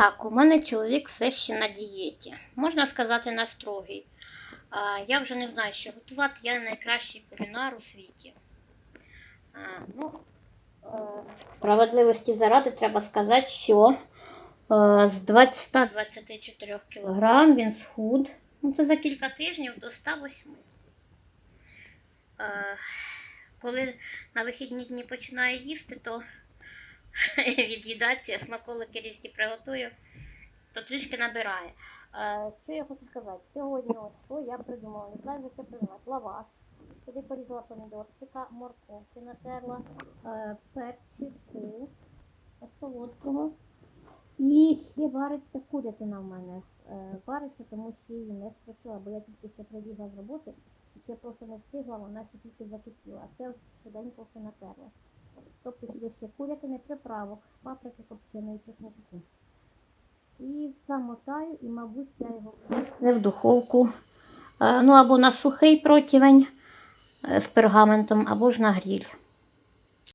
Так, у мене чоловік все ще на дієті. Можна сказати, на строгій. А, я вже не знаю, що готувати. Я найкращий кулінар у світі. А, ну, е, справедливості заради треба сказати, що е, з 20 124 кг він схуд. Ну, це за кілька тижнів до 108. Е, коли на вихідні дні починаю їсти, то від'їдація, смаколики різні приготую, то трішки набирає. Е, що я хочу сказати? Сьогодні ось що я придумала, не знаю, що придумати. Лаваш. Туди порізала помідорчика, морковки натерла, е, перчику солодкого. І ще вариться курятина в мене. Е, вариться, тому що її не спочила, бо я тільки ще прибігла з роботи, і ще просто не встигла, вона ще тільки закипіла. Це швиденько все натерла. Тобто сюди ще курятини, приправок, паприки копченої чесночку. І замотаю, і, мабуть, я його не в духовку. Е, Ну, або на сухий противень е, з пергаментом, або ж на гріль.